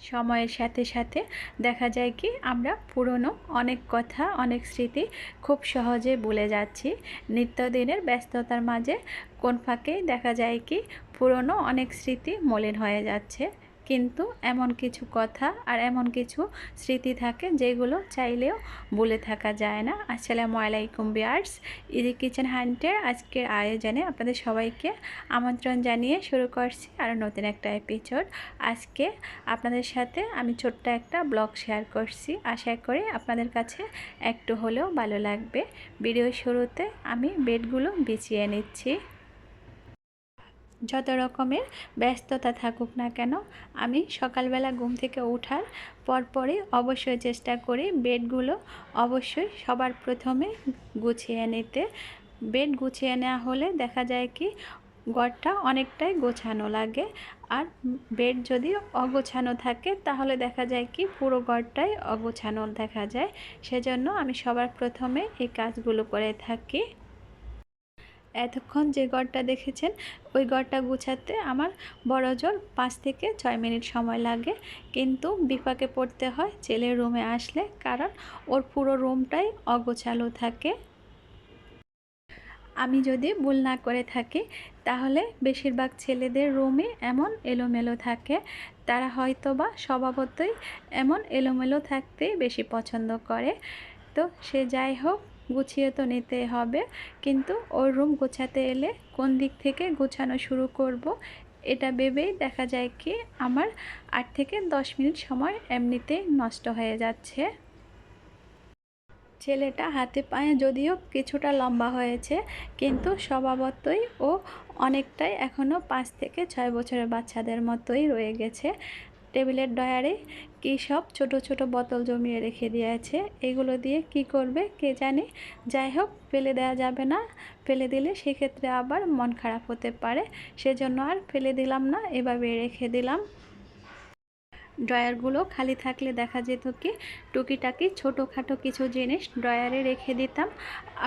সময়ের সাথে সাথে দেখা যায় কি আমরা পুরনো অনেক কথা, অনেক স্মৃতি খুব সহজে ভুলে যাচ্ছি। নিত্যদিনের ব্যস্ততার মাঝে কোন ফাঁকেই দেখা যায় কি পুরনো অনেক স্মৃতি মলিন হয়ে যাচ্ছে। কিন্তু এমন কিছু কথা আর এমন কিছু স্মৃতি থাকে যেগুলো চাইলেও বলে থাকা যায় না। আসসালামু আলাইকুম বিয়ার্স, ইজি কিচেন হান্টের আজকের আয়োজনে আপনাদের সবাইকে আমন্ত্রণ জানিয়ে শুরু করছি আর নতুন একটা এপিসোড আজকে আপনাদের সাথে আমি ছোট্ট একটা ব্লগ শেয়ার করছি। আশা করি আপনাদের কাছে একটু হলেও ভালো লাগবে। ভিডিও শুরুতে আমি বেডগুলো বিছিয়ে নিচ্ছি। যত রকমের ব্যস্ততা থাকুক না কেন, আমি সকালবেলা ঘুম থেকে ওঠার পরপরই অবশ্যই চেষ্টা করি বেডগুলো অবশ্যই সবার প্রথমে গুছিয়ে নিতে। বেড গুছিয়ে নেওয়া হলে দেখা যায় কি ঘরটা অনেকটাই গোছানো লাগে। আর বেড যদি অগোছানো থাকে, তাহলে দেখা যায় কি, পুরো ঘরটাই অগোছানো দেখা যায়। সেজন্য আমি সবার প্রথমে এই কাজগুলো করে থাকি। এতক্ষণ যে গড়টা দেখেছেন, ওই গড়টা গুছাতে আমার বড় জোর পাঁচ থেকে ছয় মিনিট সময় লাগে। কিন্তু বিপাকে পড়তে হয় ছেলের রুমে আসলে, কারণ ওর পুরো রুমটাই অগোছালো থাকে। আমি যদি ভুল না করে থাকি, তাহলে বেশিরভাগ ছেলেদের রুমে এমন এলোমেলো থাকে। তারা হয়তো বা স্বভাবতই এমন এলোমেলো থাকতেই বেশি পছন্দ করে। তো সে যাই হোক গুছিয়ে তো নিতে হবে, কিন্তু ওর রুম গোছাতে এলে কোন দিক থেকে গোছানো শুরু করব এটা ভেবেই দেখা যায় কি আমার আট থেকে দশ মিনিট সময় এমনিতেই নষ্ট হয়ে যাচ্ছে। ছেলেটা হাতে পায়ে যদিও কিছুটা লম্বা হয়েছে, কিন্তু স্বভাবতই ও অনেকটাই এখনও পাঁচ থেকে ছয় বছরের বাচ্চাদের মতোই রয়ে গেছে। টেবিলের ডয়ারে কী সব ছোট ছোট বোতল জমিয়ে রেখে দিয়েছে, এগুলো দিয়ে কি করবে কে জানে। যাই হোক, ফেলে দেওয়া যাবে না। ফেলে দিলে সেক্ষেত্রে আবার মন খারাপ হতে পারে। সেজন্য আর ফেলে দিলাম না এভাবে রেখে দিলাম। ড্রয়ারগুলো খালি থাকলে দেখা যেত কি টুকিটাকি ছোটোখাটো কিছু জিনিস ড্রয়ারে রেখে দিতাম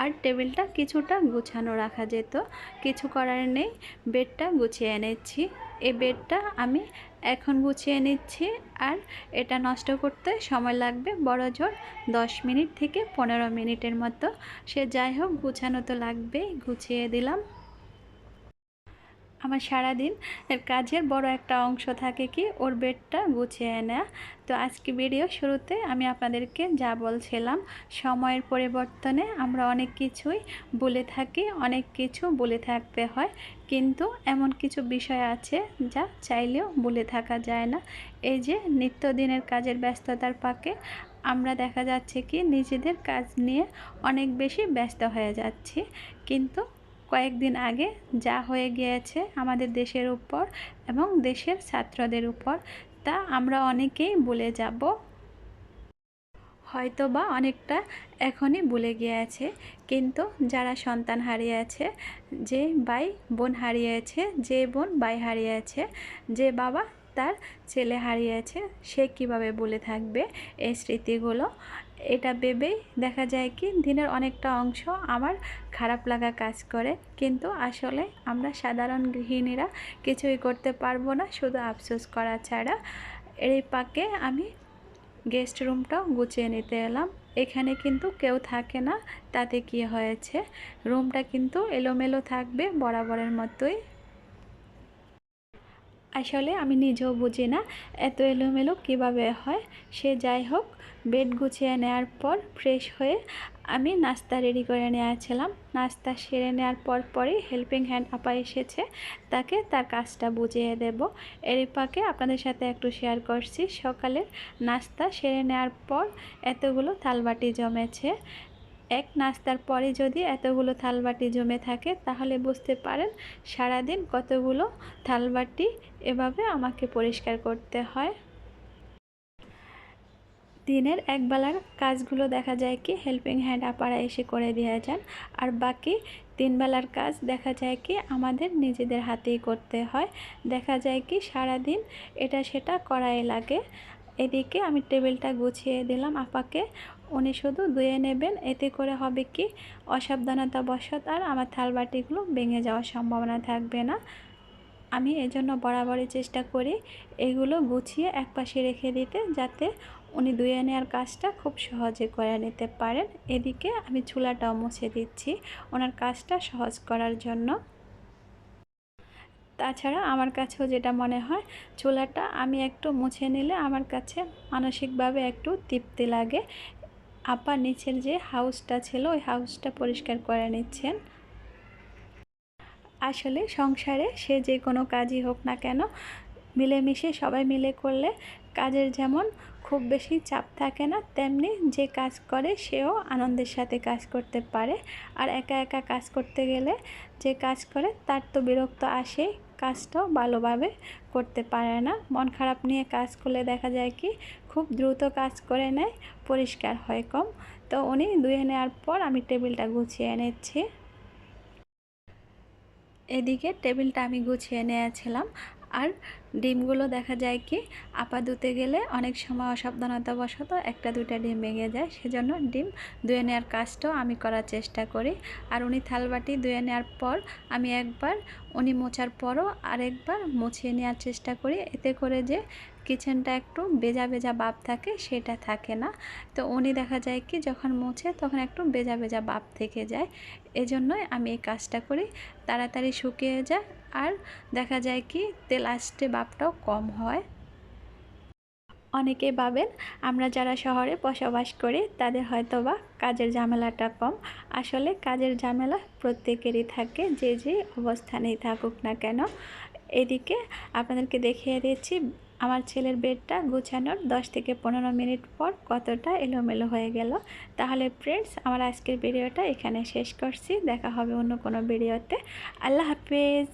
আর টেবিলটা কিছুটা গুছানো রাখা যেত। কিছু করার নেই, বেডটা গুছিয়ে এনেছি। এই বেডটা আমি এখন গুছিয়ে নিচ্ছি আর এটা নষ্ট করতে সময় লাগবে বড় জোর দশ মিনিট থেকে পনেরো মিনিটের মতো। সে যাই হোক, গুছানো তো লাগবেই, গুছিয়ে দিলাম। আমার সারাদিন এর কাজের বড় একটা অংশ থাকে কি, ওর বেডটা গুছিয়ে নেওয়া তো আজকে ভিডিও শুরুতে আমি আপনাদেরকে যা বলছিলাম, সময়ের পরিবর্তনে আমরা অনেক কিছুই বলে থাকি, অনেক কিছু বলে থাকতে হয়, কিন্তু এমন কিছু বিষয় আছে যা চাইলেও বলে থাকা যায় না। এই যে নিত্যদিনের কাজের ব্যস্ততার পাকে আমরা দেখা যাচ্ছে কি, নিজেদের কাজ নিয়ে অনেক বেশি ব্যস্ত হয়ে যাচ্ছি, কিন্তু কয়েকদিন আগে যা হয়ে গিয়েছে আমাদের দেশের উপর এবং দেশের ছাত্রদের উপর, তা আমরা অনেকেই বলে যাব। হয়তো বা অনেকটা এখনই ভুলে গিয়েছে, কিন্তু যারা সন্তান হারিয়েছে, যে ভাই বোন হারিয়েছে, যে বোন ভাই হারিয়েছে, যে বাবা তার ছেলে হারিয়েছে, সে কীভাবে বলে থাকবে? এই স্মৃতিগুলো এটা ভেবেই দেখা যায় কি, দিনের অনেকটা অংশ আমার খারাপ লাগা কাজ করে। কিন্তু আসলে আমরা সাধারণ গৃহিণীরা কিছুই করতে পারব না, শুধু আফসোস করা ছাড়া। এই পাকে আমি গেস্ট রুমটাও গুছিয়ে নিতে এলাম। এখানে কিন্তু কেউ থাকে না, তাতে কি হয়েছে? রুমটা কিন্তু এলোমেলো থাকবে, বরাবরের মতোই। আসলে আমি নিজেও বুঝি না এত এলোমেলো কীভাবে হয়। সে যাই হোক, বেড গুছিয়ে নেওয়ার পর ফ্রেশ হয়ে আমি নাস্তা রেডি করে নেওয়াছিলাম নাস্তা সেরে নেওয়ার পর পরই হেল্পিং হ্যান্ড আপা এসেছে, তাকে তার কাজটা বুঝিয়ে দেব। এর পাকে আপনাদের সাথে একটু শেয়ার করছি। সকালের নাস্তা সেরে নেওয়ার পর এতগুলো থালবাটি জমেছে। এক নাস্তার পরে যদি এতগুলো থালবাটি জমে থাকে, তাহলে বুঝতে পারেন সারাদিন কতগুলো থালবাটি এভাবে আমাকে পরিষ্কার করতে হয়। দিনের একবেলার কাজগুলো দেখা যায় কি হেল্পিং হ্যান্ড আপারা এসে করে দিয়ে যান। আর বাকি তিন বেলার কাজ দেখা যায় কি, আমাদের নিজেদের হাতেই করতে হয়। দেখা যায় কি, সারাদিন এটা সেটা করাই লাগে। এদিকে আমি টেবিলটা গুছিয়ে দিলাম আপাকে। উনি শুধু ধুয়ে নেবেন, এতে করে হবে কি? অসাবধানতা বশত আর আমার থালবাটিগুলো ভেঙে যাওয়ার সম্ভাবনা থাকবে না। আমি এজন্য বরাবরই চেষ্টা করি এগুলো গুছিয়ে একপাশে রেখে দিতে, যাতে উনি ধুয়ে নেওয়ার কাজটা খুব সহজে করে নিতে পারেন। এদিকে আমি চুলাটাও মুছে দিচ্ছি ওনার কাজটা সহজ করার জন্য। তাছাড়া আমার কাছেও যেটা মনে হয়, চুলাটা আমি একটু মুছে নিলে আমার কাছে মানসিকভাবে একটু তৃপ্তি লাগে। আপা নিচের যে হাউসটা ছিল, ওই হাউসটা পরিষ্কার করে নিচ্ছেন। আসলে সংসারে সে যে কোনো কাজই হোক না কেন মিলেমিশে সবাই মিলে করলে কাজের যেমন খুব বেশি চাপ থাকে না, তেমনি যে কাজ করে সেও আনন্দের সাথে কাজ করতে পারে। আর একা একা কাজ করতে গেলে যে কাজ করে তার তো বিরক্ত আসে, কাজটাও ভালোভাবে করতে পারে না। মন খারাপ নিয়ে কাজ করলে দেখা যায় কি খুব দ্রুত কাজ করে নেয়, পরিষ্কার হয় কম। তো উনি ধুয়ে নেওয়ার পর আমি টেবিলটা গুছিয়ে এনেছি এদিকে টেবিলটা আমি গুছিয়ে নিয়েছিলাম। আর ডিমগুলো দেখা যায় কি, আপা ধুতে গেলে অনেক সময় অসাবধানতা বসত একটা দুইটা ডিম ভেঙে যায়, সেজন্য ডিম ধুয়ে নেওয়ার কাজটাও আমি করার চেষ্টা করি। আর উনি থালবাটি ধুয়ে নেওয়ার পর আমি একবার, উনি মোছার পরও আরেকবার মুছিয়ে নেওয়ার চেষ্টা করি। এতে করে যে কিচেনটা একটু বেজা বেজা ভাব থাকে, সেটা থাকে না। তো উনি দেখা যায় কি, যখন মুছে তখন একটু বেজা বেজা ভাব থেকে যায়। এজন্যই আমি এই কাজটা করি, তাড়াতাড়ি শুকিয়ে যায়। আর দেখা যায় কি, তেল আসতে ভাবটাও কম হয়। অনেকে ভাবেন, আমরা যারা শহরে বসবাস করি, তাদের হয়তো বা কাজের ঝামেলাটা কম। আসলে কাজের ঝামেলা প্রত্যেকেরই থাকে, যে যে অবস্থানেই থাকুক না কেন। এদিকে আপনাদেরকে দেখিয়ে দিচ্ছি আমার ছেলের বেডটা গুছানোর দশ থেকে পনেরো মিনিট পর কতটা এলোমেলো হয়ে গেল। তাহলে ফ্রেন্ডস আমার আজকের ভিডিওটা এখানে শেষ করছি। দেখা হবে অন্য কোনো ভিডিওতে। আল্লাহ হাফেজ।